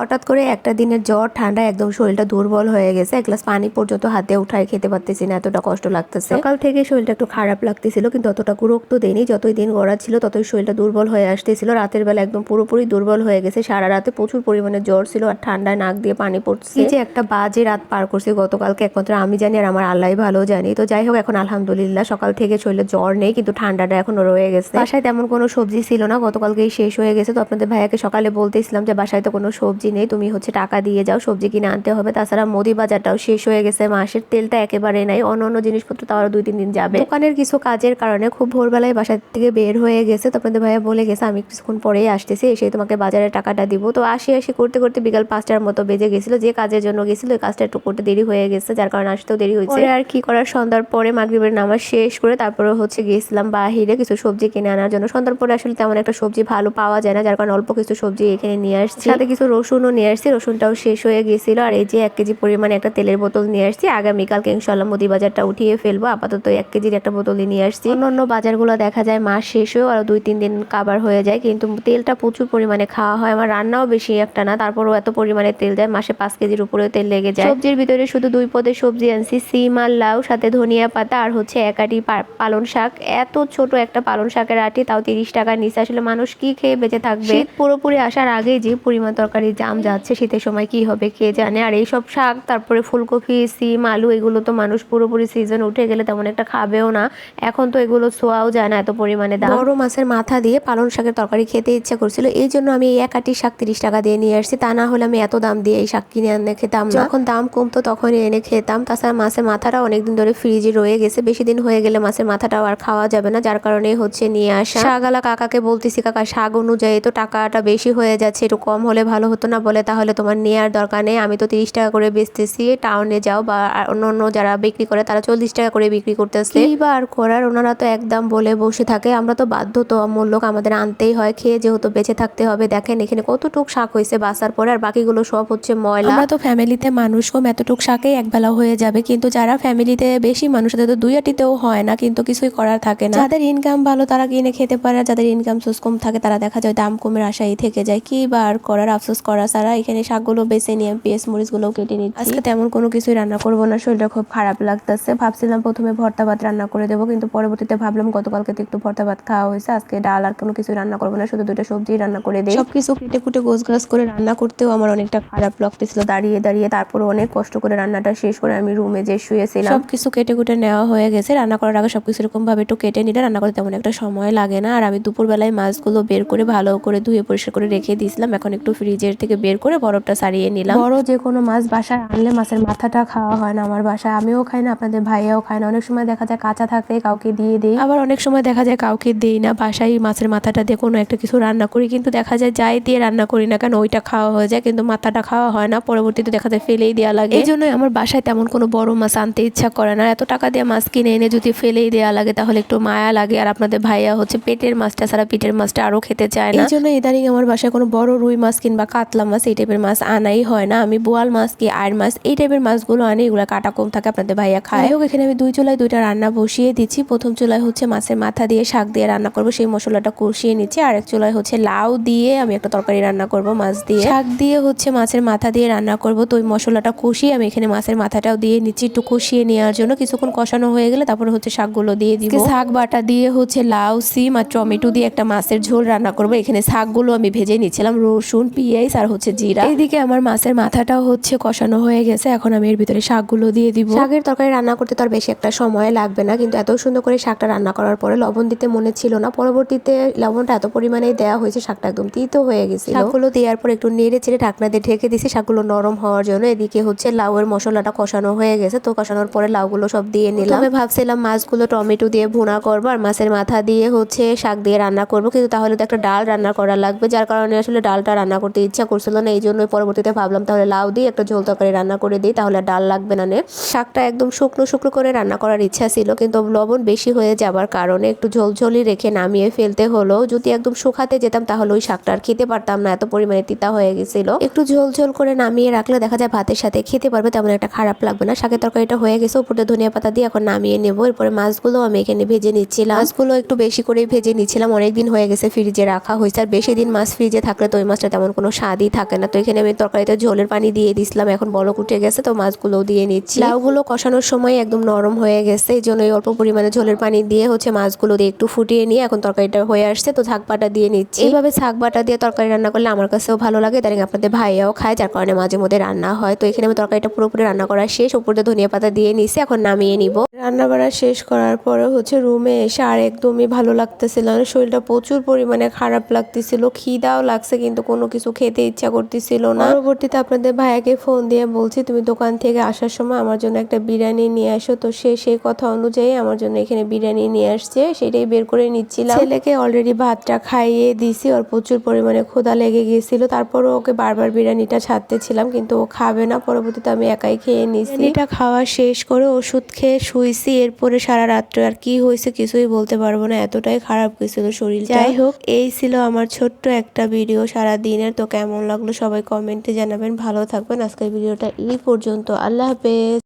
হঠাৎ করে একটা দিনের জ্বর ঠান্ডা একদম শরীরটা দুর্বল হয়ে গেছে। এক গ্লাস পানি পর্যন্ত হাতে উঠায় খেতে পারতেছি না এতটা কষ্ট লাগতেছে। সকাল থেকে শরীরটা একটু খারাপ লাগতেছিল কিন্তু অতটা গুরুত্ব দেয়নি যতই দিন গড়া ছিল ততই শরীরটা দুর্বল হয়ে আসতেছিল। রাতের বেলা একদম পুরোপুরি দুর্বল হয়ে গেছে। সারা রাতে প্রচুর পরিমাণে জ্বর ছিল আর ঠান্ডায় নাক দিয়ে পানি পড়ছে। যে একটা বাজে রাত পার করছি গতকালকে একমাত্র আমি জানি আর আমার আল্লাহ ভালো জানি। তো যাই হোক এখন আলহামদুলিল্লাহ সকাল থেকে শরীরে জ্বর নেই কিন্তু ঠান্ডাটা এখনও রয়ে গেছে। বাসায় তেমন কোনো সবজি ছিল না গতকালকেই শেষ হয়ে গেছে। তো আপনাদের ভাইয়াকে সকালে বলতেছিলাম যে বাসায় তো কোনো সবজি নেই তুমি হচ্ছে টাকা দিয়ে যাও সবজি কিনে আনতে হবে। তাছাড়া মোদি বাজারটাও শেষ হয়ে গেছে মাসের তেলটা একেবারে নাই। অন্য অন্য জিনিসপত্র তো আরও দুই তিন দিন যাবে। দোকানের কিছু কাজের কারণে খুব ভোরবেলায় বাসা থেকে বের হয়ে গেছে। তো আপনাদের ভাইয়া বলে গেছে আমি কিছুক্ষণ পরেই আসতেছি এসে তোমাকে বাজারে টাকাটা দিব। তো আসি আসি করতে করতে বিকাল পাঁচটার মতো বেজে গেছিল। যে কাজের জন্য গেছিল ওই কাজটা একটু করতে দেরি হয়ে গেছে যার কারণে আসতেও দেরি হয়েছে। আর কি করার? সন্ধ্যার পরে মাগরিবের নামাজ শেষ করে তারপরে হচ্ছে গেছিলাম বাহিরে কিছু সবজি কিনে আনার জন্য। সন্ধ্যার পরে আসলে তেমন একটা সবজি ভালো পাওয়া যায় না যার কারণে অল্প কিছু সবজি এখানে নিয়ে আসছি। সাথে কিছু রসুনও নিয়ে আসছি, রসুনটাও শেষ হয়ে গেছিল। আর এই যে এক কেজি পরিমাণে একটা তেলের বোতল নিয়ে আসছি। আগামীকালকে ইনশাল্লাহ মুদি বাজারটা উঠিয়ে ফেলব। আপাতত এক কেজির একটা বোতলই নিয়ে আসছি। অন্য বাজারগুলো দেখা যায় মাস শেষ হয়েও আরও দুই, তিন দিন কাবার হয়ে যায়। কিন্তু তেলটা প্রচুর পরিমাণে খাওয়া হয়। আমার রান্নাও বেশি একটা না। তারপরও এত পরিমাণে তেল যায় মাসে পাঁচ কেজির উপরে তেল লেগে যায়। সবজির ভিতরে শুধু দুই পদে সবজি আনছি। সিম আর লাউ, সাথে ধনিয়া পাতা আর হচ্ছে এক আটি পা- পালং শাক। এত ছোট একটা পালং শাকের আটি, তাও তিরিশ টাকার নিচে। আসলে মানুষ কি খেয়ে বেঁচে থাকবে? পুরোপুরি আসার আগেই যে পরিমাণ তরকারির দাম যাচ্ছে শীতের সময় কি হবে কে জানে। আর এইসব শাক তারপরে ফুলকপি সিম আলু এগুলো তো মানুষ পুরোপুরি সিজন উঠে গেলে তেমন একটা খাবেও না। এখন তো এগুলো ছোঁয়াও যায় না এত পরিমাণে দাম। বড় মাছের মাথা দিয়ে পালং শাকের তরকারি খেতে ইচ্ছা করছিল এই জন্য আমি এই এক আটি শাক তিরিশ টাকা দিয়ে নিয়ে আসছি। তা না হলে আমি এত দাম দিয়ে এই শাক কিনে এনে খেতাম যখন দাম কমতো তখনই এনে খেতাম। তাছাড়া মাছের মাথাটা অনেকদিন ধরে ফ্রিজে রয়ে গেছে। বেশি দিন হয়ে গেলে মাছের মাথাটাও আর খাওয়া যাবে না যার কারণে হচ্ছে নিয়ে আসা। শাগালা কাকাকে বলতেছি কাকা শাক অনুযায়ী তো টাকাটা বেশি হয়ে যাচ্ছে একটু কম হলে ভালো হতো না বলে তাহলে তোমার নেওয়ার দরকার নেই। আমি তো তিরিশ টাকা করে বেচতেছি টাউনে যাও বা অন্য অন্য যারা বিক্রি করে তারা চল্লিশ টাকা করে বিক্রি করতেছে। আর করার? ওনারা তো একদম বলে বসে থাকে। আমরা তো বাধ্য তো মূল্যক আমাদের আনতেই হয়। খেয়ে যেহেতু বেঁচে থাকতে হবে। দেখেন এখানে কতটুক শাক হয়েছে বাসার পরে আর বাকিগুলো সব হচ্ছে ময়লা। আমরা তো ফ্যামিলিতে মানুষ কম এতটুক শাকেই একবেলা হয়ে যাবে। কিন্তু যারা ফ্যামিলিতে বেশি মানুষ তাদের তো দুই আটিতেও হয় না। কিন্তু কিছুই করার থাকে না। যাদের ইনকাম ভালো তারা কিনে খেতে পারে। যাদের ইনকাম সোর্স কম থাকে তারা দেখা যায় দাম কমের আশাই থেকে যায়। কি বা আর করার? আফসোস করা ছাড়া এখানে শাকগুলো বেছে নিয়ে পেঁয়াজ মরিচগুলো কেটে নিচ্ছি। আজকে তেমন কোনো কিছুই রান্না করব না শরীরটা খুব খারাপ লাগতেছে। ভাবছিলাম প্রথমে ভর্তা ভাত রান্না করে দেবো কিন্তু পরবর্তীতে ভাবলাম গতকালকে তো একটু ভর্তা ভাত খাওয়া হয়েছে আজকে ডাল আর কোনো কিছু রান্না করব না শুধু দুটো সবজি রান্না করে দিই। সবকিছু কেটে কুটে গোছ গাছ করে রান্না করতেও আমার অনেকটা খারাপ লাগতেছিল। দাঁড়িয়ে দাঁড়িয়ে তারপর অনেক কষ্ট করে রান্নাটা শেষ করে আমি রুমে যে শুয়েছিলাম। সবকিছু কেটে কুটে নেওয়া হয়ে গেছে। রান্না করার আগে সবকিছু এরকম ভাবে একটু কেটে নিলে রান্না করতে তেমন একটা সময় লাগে না। আর আমি দুপুরবেলায় মাছগুলো বের করে ভালো করে ধুয়ে পরিষ্কার করে রেখে দিয়েছিলাম। এখন একটু ফ্রিজের থেকে বের করে বরফটা সারিয়ে নিলাম। বড় যে কোনো মাছ বাসায় আনলে মাছের মাথাটা খাওয়া হয় না আমার বাসায়। আমিও খাই না আপনাদের ভাইয়াও খায় না। অনেক সময় দেখা যায় কাঁচা থাকলে কাউকে দিয়ে দিই। আবার অনেক সময় দেখা যায় কাউকে দিই না বাসায় মাছের মাথাটা দিয়ে কোনো একটা কিছু রান্না করি। কিন্তু দেখা যায় যাই দিয়ে রান্না করি না কেন ওইটা খাওয়া হয়ে যায়। কিন্তু মাথাটা খাওয়া হয় না পরবর্তীতে দেখা যায় ফেলেই দেওয়া লাগে। এই জন্যই আমার বাসায় তেমন কোনো বড় মাছ আনতে ইচ্ছা করে না। এত টাকা দিয়ে মাছ কিনে এনে যদি ফেলেই দেওয়া লাগে তাহলে একটু মায়া লাগে। আর আপনাদের ভাইয়া হচ্ছে পেটের মাছটা ছাড়া পিঠের মাছটা আরও খেতে চায় না। এই জন্য ইদানিং আমার বাসায় কোনো বড় রুই মাছ কিংবা কাতলা মাছ এই টাইপের মাছ আনাই হয় না। আমি বোয়াল মাছ কি আর মাছ, এই টাইপের মাছগুলো আনি, এগুলো কাটা কম থাকে আপনাদের ভাইয়া খায়। হোক, এখানে আমি দুই চুলায় দুইটা রান্না বসিয়ে দিচ্ছি। প্রথম চুলায় হচ্ছে মাছের মাথা দিয়ে শাক দিয়ে রান্না করব, সেই মশলাটা কষিয়ে নিচ্ছি। আর এক চুলায় হচ্ছে লাউ দিয়ে আমি একটা তরকারি রান্না করব মাছ দিয়ে। শাক দিয়ে হচ্ছে মাছের মাথা দিয়ে রান্না করব, তো ওই মশলাটা কষিয়ে আমি এখানে মাছের মাথাটাও দিয়ে নিচ্ছি। একটু কষিয়ে নেওয়ার জন্য কিছুক্ষণ কষানো হয়ে গেলে তারপরে হচ্ছে শাকগুলো দিয়ে দিব। শাক বাটা দিয়ে হচ্ছে লাউ, সিম আর টমেটো দিয়ে একটা মাছের ঝোল রান্না করব। এখানে শাকগুলো আমি ভেজে নিচ্ছিলাম, রসুন, পেঁয়াজ আর হচ্ছে জিরা। এইদিকে আমার মাছের মাথাটাও হচ্ছে কষানো হয়ে গেছে। এখন আমি এর ভিতরে শাকগুলো দিয়ে দিব। শাকের তরকারি রান্না করতে তো আর বেশি একটা সময় লাগবে না কিন্তু এত সুন্দর করে শাকটা রান্না করার পরে লবণ দিতে মনে ছিল না। পরবর্তীতে লবণটা এত পরিমাণে দেওয়া হয়েছে শাকটা একদম তিতো হয়ে গেছে শাকগুলো দেওয়ার পর একটু নেড়ে চেড়ে ঢাকনা দিয়ে ঢেকে দিয়েছি। শাকগুলো নরম হওয়ার জন্য এদিকে হচ্ছে লাউয়ের মশলাটা কষানো হয়ে গেছে। তো কষানোর পরে লাউগুলো সব দিয়ে নিলাম। আমি ভাবছিলাম মাছগুলো টমেটো দিয়ে ভুনা করব আর মাছের মাথা দিয়ে হচ্ছে শাক দিয়ে রান্না করব। কিন্তু তাহলে তো একটা ডাল রান্না করা লাগবে যার কারণে আসলে ডালটা রান্না করতে ইচ্ছা করছিল না, এই জন্যই পরবর্তীতে ভাবলাম তাহলে লাউ দিয়ে একটা ঝোল তরকারি রান্না করে দিই, তাহলে ডাল লাগবে না নে। শাকটা একদম শুকনো শুকনো করে রান্না করার ইচ্ছা ছিল, কিন্তু লবণ বেশি হয়ে যাবার কারণে একটু ঝোলঝোলি রেখে নামিয়ে ফেলতে হলো। যদি একদম শুকাতে যেতাম, তাহলে ওই শাকটা আর খেতে পারতাম না, এত পরিমাণে তিতা হয়ে গেছিল। একটু ঝোল ঝোল করে নামিয়ে রাখলে দেখা যায় ভাতের সাথে খেতে পারবে, তেমন একটা খারাপ লাগবে না। শাকের তরকারিটা হয়ে গেছে উপরে ধনিয়া পাতা দিয়ে এখন নামিয়ে নেব। এরপরে মাছগুলো আমি এখানে ভেজে নিচ্ছিলাম। মাছগুলো একটু বেশি করে ভেজে নিচ্ছিলাম, অনেকদিন হয়ে গেছে ফ্রিজে রাখা হয়েছে। আর বেশি দিন মাছ ফ্রিজে থাকলে তো ওই মাছটা তেমন কোনো স্বাদই থাকে না। তো এখানে আমি তরকারিতে ঝোলের পানি দিয়ে দিছিলাম। এখন বলক উঠে গেছে, তো মাছগুলোও দিয়ে নিচ্ছি। লাউগুলো কষানোর সময় একদম নরম হয়ে গেছে, এই জন্য অল্প পরিমাণে ঝোলের পানি দিয়ে হচ্ছে মাছগুলো দিয়ে একটু ফুটিয়ে নিয়ে এখন তরকারিটা হয়ে আসছে, তো ঝাঁক বাটা দিয়ে নিচ্ছি। এইভাবে ঝাঁক বাটা দিয়ে তরকারি রান্না করলে আমার কাছেও ভালো লাগে তাই আপনাদের ভাইয়াও খায়, যার কারণে মাঝে মধ্যে রান্না হয়। তো এখানে আমি তরকারিটা পুরোপুরি রান্না করা শেষ উপরে ধনিয়া পাতা দিয়ে নিছি, এখন নামিয়ে নিব। রান্না বাড়া শেষ করার পরে হচ্ছে রুমে এসে আর একদমই ভালো লাগতেছিল না। শরীরটা প্রচুর পরিমাণে খারাপ লাগতেছিল, খিদাও লাগছে কিন্তু কোনো কিছু খেতে ইচ্ছা করতেছিল না। পরবর্তীতে আপনাদের ভাইয়াকে ফোন দিয়ে বলছি, তুমি দোকান থেকে আসার সময় আমার জন্য একটা বিরিয়ানি নিয়ে আসো। তো সে সেই কথা অনুযায়ী আমার জন্য এখানে বিরিয়ানি নিয়ে আসছে, সেটাই বের করে নিচ্ছিলাম। ছেলেকে অলরেডি ভাতটা খাইয়ে দিছি, ওর প্রচুর পরিমাণে ক্ষুধা লেগে গিয়েছিল। তারপরও ওকে বারবার বিরিয়ানিটা ছাড়তেছিলাম, কিন্তু ও খাবে না। পরবর্তীতে আমি একাই খেয়ে নিছি। এটা খাওয়া শেষ করে ওষুধ খেয়ে শুইছি এরপরে সারা রাত্রে আর কি হয়েছে কিছুই বলতে পারব না। এতটাই খারাপ গেছিল শরীর যাই হোক। এই ছিল আমার ছোট্ট একটা ভিডিও সারা দিনের। তো কেমন লাগল সবাই কমেন্টে জানাবেন। ভালো থাকবেন। আজকের ভিডিওটা এই পর্যন্ত। আল্লাহ হাফেজ।